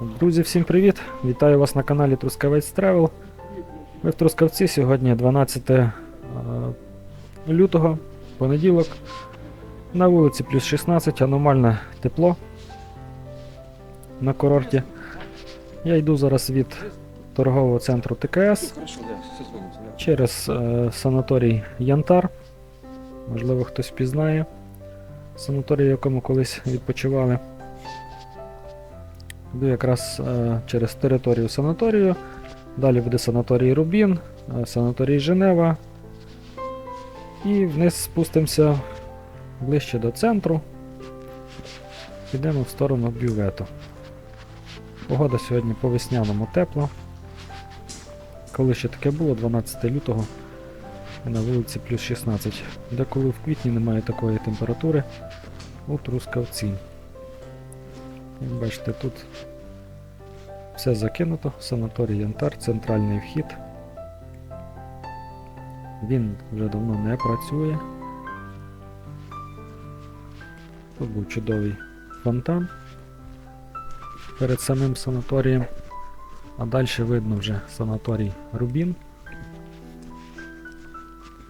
Друзі, всім привіт! Вітаю вас на каналі Трускавець Тревел. Ми в Трускавці сьогодні 12 е, лютого, понеділок. На вулиці плюс 16, аномальне тепло на курорті. Я йду зараз від торгового центру ТКС через е, санаторій Янтар. Можливо, хтось пізнає санаторій, якому колись відпочивали. Йду якраз е, через територію санаторію. Далі буде санаторій Рубін, е, санаторій Женева. І вниз спустимося ближче до центру. Підемо в сторону бювету. Погода сьогодні по весняному тепла. Коли ще таке було, 12 лютого, на вулиці плюс 16. Деколи в квітні немає такої температури у Трускавці. Як бачите, тут все закинуто, санаторій Янтар, центральний вхід. Він вже давно не працює. Тут був чудовий фонтан перед самим санаторієм. А далі видно вже санаторій Рубін.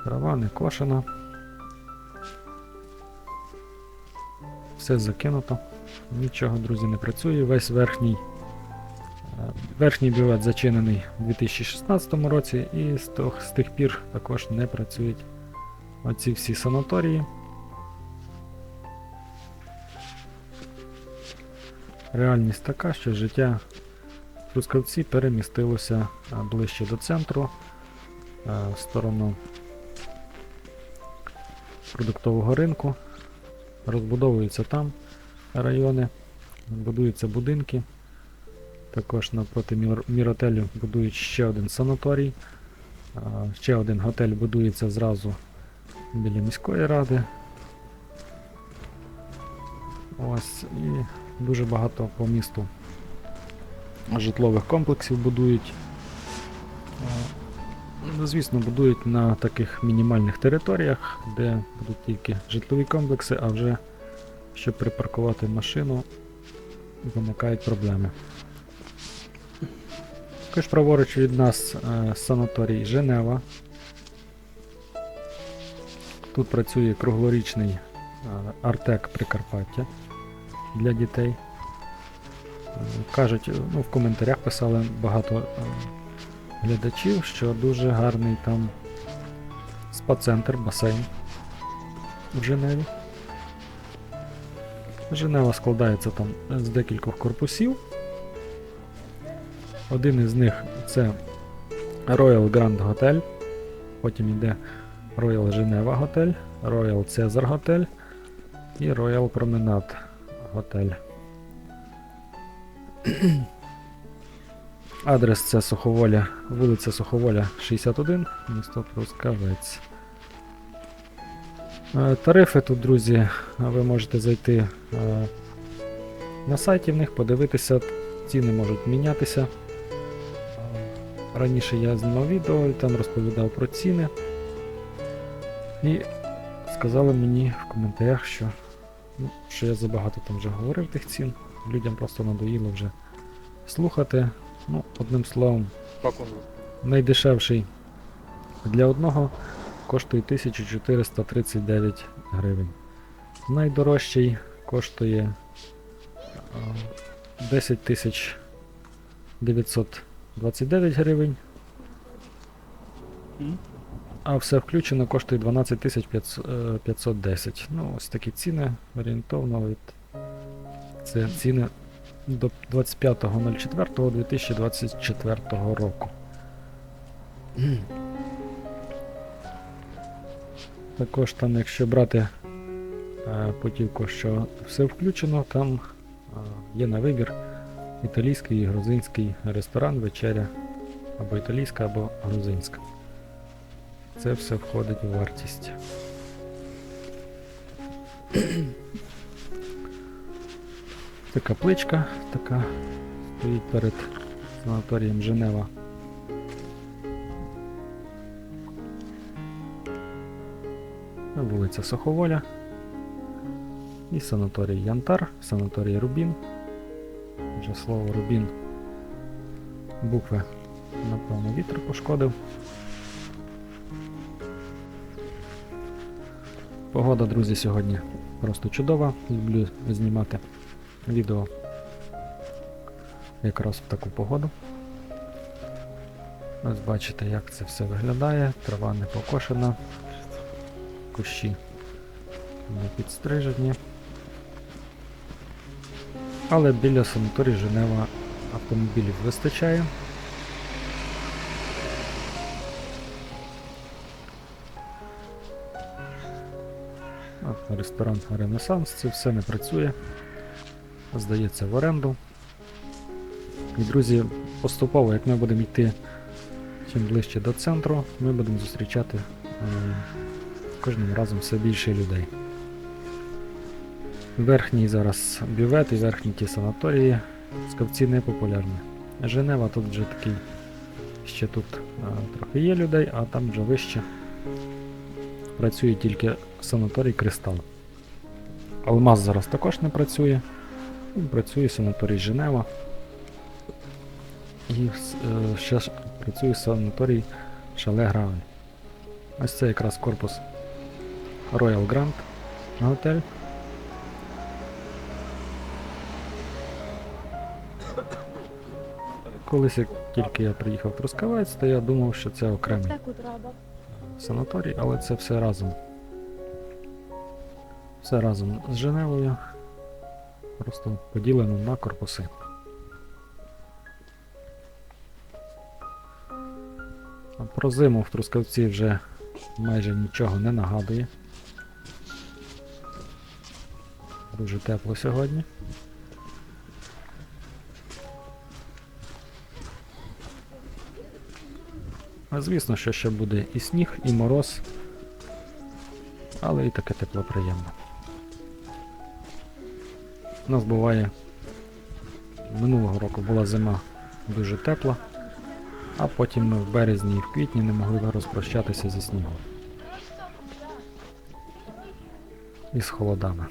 Трава не кошена. Все закинуто. Нічого, друзі, не працює. Весь верхній. е, Верхній бювет зачинений у 2016 році і з, з тих пір також не працюють оці всі санаторії. Реальність така, що життя в Трускавці перемістилося ближче до центру, в сторону продуктового ринку. Розбудовуються там райони, будуються будинки. Також навпроти міротелю будують ще один санаторій. Ще один готель будується зразу біля міської ради. Ось і дуже багато по місту житлових комплексів будують. Ну, Звісно, будують на таких мінімальних територіях, де будуть тільки житлові комплекси, а вже щоб припаркувати машину, виникають проблеми. Також праворуч від нас е, санаторій Женева. Тут працює круглорічний е, Артек Прикарпаття для дітей. Е, Кажуть, е, ну, в коментарях писали багато е, глядачів, що дуже гарний там спа-центр, басейн в Женеві. Женева складається там з декількох корпусів. Один із них це Royal Grand Hotel, потім йде Royal Geneva Hotel, Royal Caesar Hotel і Royal Promenade Hotel. Адрес це Суховоля, вулиця Суховоля 61, місто Трускавець. Е, Тарифи тут, друзі, ви можете зайти е, на сайті в них, подивитися, ціни можуть мінятися. Раніше я знімав відео і там розповідав про ціни. І сказали мені в коментарях, що, ну, що я забагато там вже говорив тих цін. Людям просто надоїло вже слухати. Ну, одним словом, найдешевший для одного коштує 1439 гривень. Найдорожчий коштує 10 тисяч 929 гривень, а все включено коштує 12 тисяч 510. Ну, ось такі ціни орієнтовно від це ціни до 25.04.2024 року. Також там, якщо брати е, путівку, що все включено, там е, є на вибір італійський і грузинський ресторан, вечеря, або італійська, або грузинська. Це все входить у вартість. Це капличка така стоїть перед санаторієм Женева. Вулиця Суховоля. І санаторій Янтар, санаторій Рубін. Вже слово Рубін. Букви, напевно, вітер пошкодив. Погода, друзі, сьогодні просто чудова. Люблю знімати відео якраз в таку погоду. Ось бачите, як це все виглядає. Трава не покошена, кущі не підстрижені. Але біля санаторії Женева автомобілів вистачає. Ресторан Ренесанс, це все не працює. Здається в оренду. І, друзі, поступово, як ми будемо йти чим ближче до центру, ми будемо зустрічати е, кожним разом все більше людей. Верхній зараз бювет і верхні ті санаторії скавці не популярні. Женева тут вже такий, ще тут е, трохи є людей, а там вже вище працює тільки санаторій Кристал. Алмаз зараз також не працює. Ну, Працює санаторій Женева. І е, ще працює санаторій Шале Гравель. Ось це якраз корпус Royal Grand готель. Колись як тільки я приїхав в Трускавець, то я думав, що це окремий санаторій, але це все разом. Все разом з Женевою. Просто поділено на корпуси. Про зиму в Трускавці вже майже нічого не нагадує. Дуже тепло сьогодні. А звісно, що ще буде і сніг, і мороз, але і таке тепло приємне. У нас буває минулого року була зима дуже тепла, а потім ми в березні і в квітні не могли розпрощатися зі снігом. І з холодами.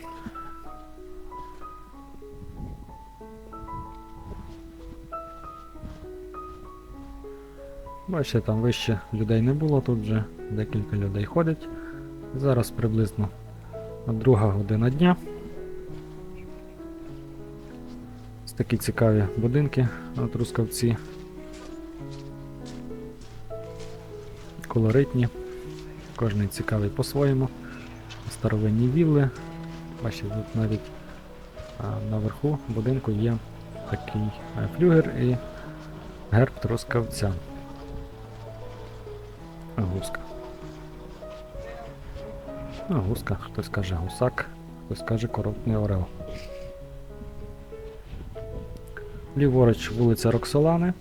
Бачите, там вище людей не було, тут вже декілька людей ходять. Зараз приблизно друга година дня. Ось такі цікаві будинки на Трускавці. Колоритні. Кожний цікавий по-своєму. Старовинні вілли. Бачите, тут навіть наверху будинку є такий е, флюгер і герб Трускавця. Гуска. Ну, гуска, хтось каже гусак, хтось каже коробний орел. Ліворуч вулиця Роксолани.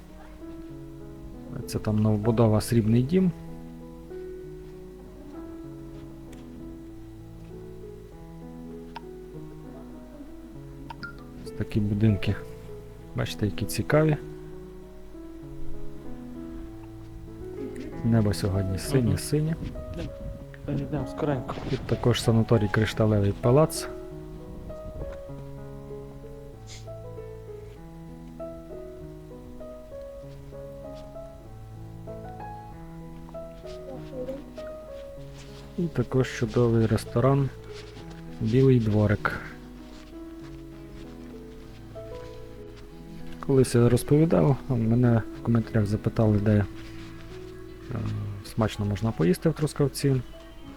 Це там новобудова Срібний дім. Ось такі будинки. Бачите, які цікаві. Небо сьогодні синє-синє. Йдемо скоренько. Тут також санаторій Кришталевий палац. І також чудовий ресторан Білий дворик. Колись я розповідав, мене в коментарях запитали, де смачно можна поїсти в Трускавці.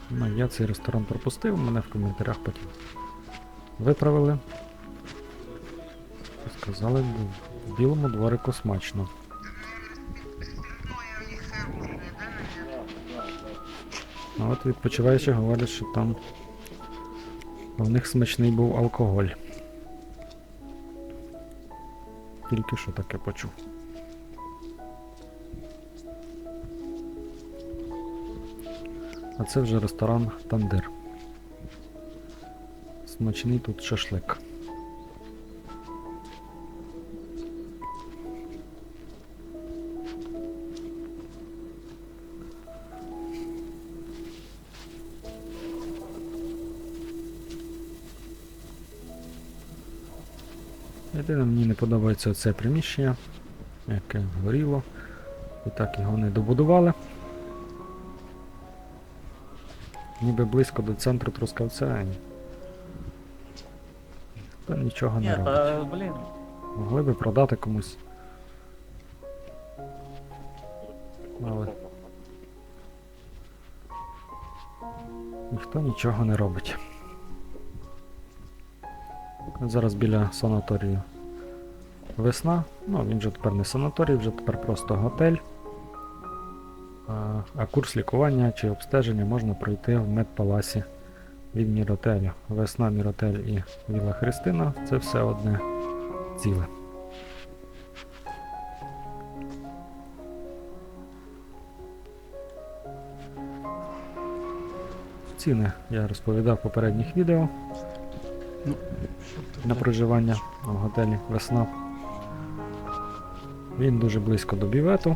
Ну, я цей ресторан пропустив, мене в коментарях потім виправили. Сказали, в білому дворику смачно. А от відпочиваючі говорять, що там в них смачний був алкоголь. Тільки що таке почув. А це вже ресторан Тандир. Смачний тут шашлик. Єдине, мені не подобається це приміщення, яке горіло. І так його не добудували. Ніби близько до центру Трускавця. а ні. Та нічого Ні, не робить. та, блін. Могли би продати комусь. Але ніхто нічого не робить. Зараз біля санаторію весна. Ну, він же тепер не санаторій, вже тепер просто готель. А, курс лікування чи обстеження можна пройти в медпаласі від Міротелю. Весна, Міротель і Віла Христина це все одне ціле. Ціни я розповідав в попередніх відео на проживання в готелі Весна. Він дуже близько до бівету.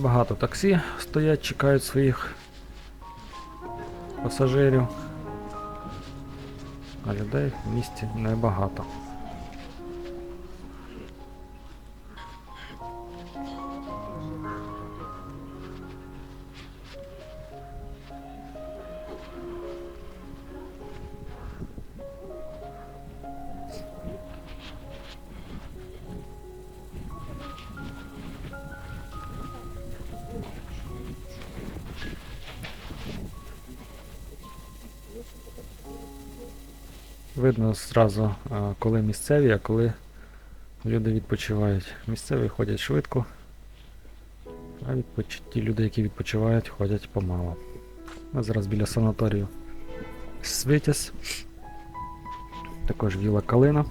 Багато таксі стоять, чекають своїх пасажирів. А людей в місті небагато. Видно зразу, коли місцеві, а коли люди відпочивають. Місцеві ходять швидко, а відпоч... ті люди, які відпочивають, ходять помало. Ми зараз біля санаторію Свитязь. Також віла Калина.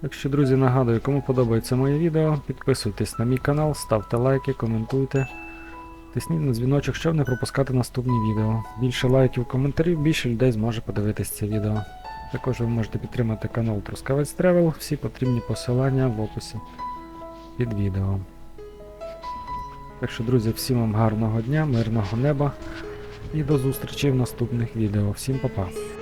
Так що, друзі, нагадую, кому подобається моє відео, підписуйтесь на мій канал, ставте лайки, коментуйте. Тисніть на дзвіночок, щоб не пропускати наступні відео. Більше лайків, коментарів, більше людей зможе подивитись це відео. Також ви можете підтримати канал Трускавець Тревел, всі потрібні посилання в описі під відео. Так що, друзі, всім вам гарного дня, мирного неба і до зустрічі в наступних відео. Всім па-па!